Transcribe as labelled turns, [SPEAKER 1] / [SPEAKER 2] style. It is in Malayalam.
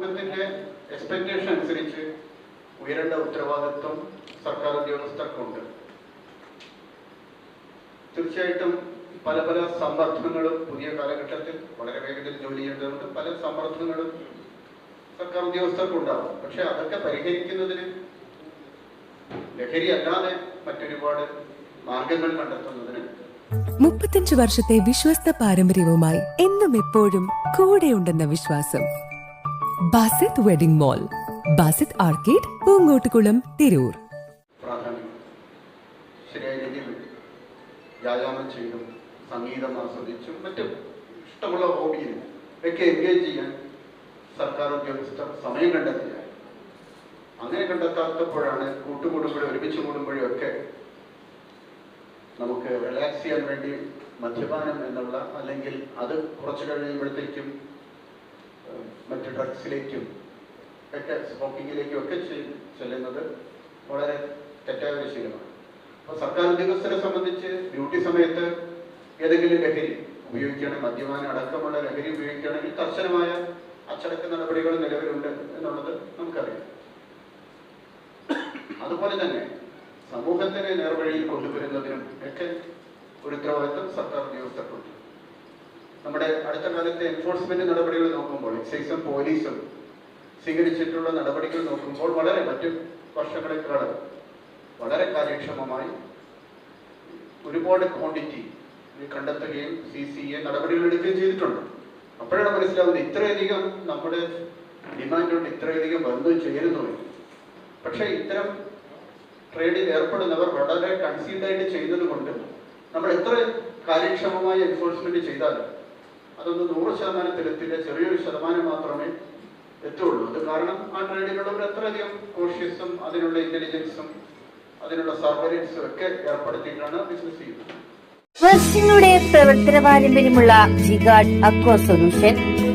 [SPEAKER 1] സമൂഹത്തിന്റെ എക്സ്പെക്ടേഷൻ അനുസരിച്ച് ഉയരേണ്ട ഉത്തരവാദിത്വം സർക്കാർ ഉദ്യോഗസ്ഥർക്കുണ്ട്. തീർച്ചയായിട്ടും പല പല സമ്മർദ്ദങ്ങളും പുതിയ കാലഘട്ടത്തിൽ വളരെ വേഗത്തിൽ ജോലി ചെയ്യേണ്ടതുകൊണ്ട് പല സമ്മർദ്ദങ്ങളും സർക്കാർ ഉദ്യോഗസ്ഥർക്കുണ്ടാവും. പക്ഷെ അതൊക്കെ പരിഹരിക്കുന്നതിന് ലഹരി അല്ലാതെ മറ്റൊരുപാട് മാർഗങ്ങൾ കണ്ടെത്തുന്നതിന്
[SPEAKER 2] മുപ്പത്തഞ്ച് വർഷത്തെ വിശ്വസ്ത പാരമ്പര്യവുമായി എന്നും എപ്പോഴും കൂടെയുണ്ടെന്ന വിശ്വാസം. Basith wedding mall Basith arcade Poongottukulam Tirur.
[SPEAKER 1] വ്യായാമം ചെയ്തും സംഗീതം ആസ്വദിച്ചും മറ്റും ഇഷ്ടമുള്ള ഹോബിയിൽ ഒക്കെ എൻഗേജ് ചെയ്യാൻ സർക്കാർ ഉദ്യോഗസ്ഥർ സമയം കണ്ടെത്തില്ല അങ്ങനെ കണ്ടെത്താത്തപ്പോഴാണ് കൂട്ടുകൂടുമ്പോഴും ഒരുമിച്ച് കൂടുമ്പോഴും ഒക്കെ നമുക്ക് റിലാക്സ് ചെയ്യാൻ വേണ്ടി മദ്യപാനം എന്നുള്ള അല്ലെങ്കിൽ അത് കുറച്ച് കഴിയുമ്പോഴത്തേക്കും മറ്റ് ഡ്രഗ്സിലേക്കും ഒക്കെ സ്മോക്കിങ്ങിലേക്കും ഒക്കെ ചെല്ലുന്നത് വളരെ തെറ്റായ ശീലമാണ്. അപ്പോൾ സർക്കാർ ഉദ്യോഗസ്ഥരെ സംബന്ധിച്ച് ഡ്യൂട്ടി സമയത്ത് ഏതെങ്കിലും ലഹരി ഉപയോഗിക്കുകയാണെങ്കിൽ മദ്യപാനം അടക്കമുള്ള ലഹരി ഉപയോഗിക്കുകയാണെങ്കിൽ കർശനമായ അച്ചടക്ക നടപടികൾ നിലവിലുണ്ട് എന്നുള്ളത് നമുക്കറിയാം. അതുപോലെ തന്നെ സമൂഹത്തിനെ നേർവഴിയിൽ കൊണ്ടുവരുന്നതിനും ഒക്കെ ഒരു ഉത്തരവാദിത്വം സർക്കാർ ഉദ്യോഗസ്ഥർക്കുണ്ട്. നമ്മുടെ അടുത്ത കാലത്തെ എൻഫോഴ്സ്മെന്റ് നടപടികൾ നോക്കുമ്പോൾ എക്സൈസും പോലീസും സ്വീകരിച്ചിട്ടുള്ള നടപടികൾ നോക്കുമ്പോൾ വളരെ മറ്റു വർഷങ്ങളെക്കാൾ വളരെ കാര്യക്ഷമമായി ഒരുപാട് ക്വാണ്ടിറ്റി കണ്ടെത്തുകയും സി സി എ നടപടികൾ എടുക്കുകയും ചെയ്തിട്ടുണ്ട് അപ്പോഴാണ് മനസ്സിലാവുന്നത് ഇത്രയധികം നമ്മുടെ ഡിമാൻഡ് കൊണ്ട് ഇത്രയധികം വന്നു ചേരുന്നു. പക്ഷേ ഇത്തരം ട്രേഡിൽ ഏർപ്പെടുന്നവർ വളരെ കൺസീൽഡായിട്ട് ചെയ്യുന്നത് കൊണ്ട് നമ്മൾ എത്ര കാര്യക്ഷമമായി എൻഫോഴ്സ്മെന്റ് ചെയ്താലും അതൊന്ന് നൂറ് ശതമാനത്തിലെത്തില്ല ചെറിയൊരു ശതമാനം മാത്രമേ എത്തുള്ളൂ. അത് കാരണം ആ ട്രേഡിലുള്ളവർ അത്രയധികം കോഷ്യസും അതിനുള്ള ഇന്റലിജൻസും അതിനുള്ള സർവൈലൻസും ഒക്കെ ഏർപ്പെടുത്തിയിട്ടാണ് ബിസിനസ് ചെയ്യുന്നത്.
[SPEAKER 3] വർഷങ്ങളുടെ പ്രവർത്തന പാരമ്പര്യമുള്ള ജിഗാഡ് അക്വ സൊല്യൂഷൻ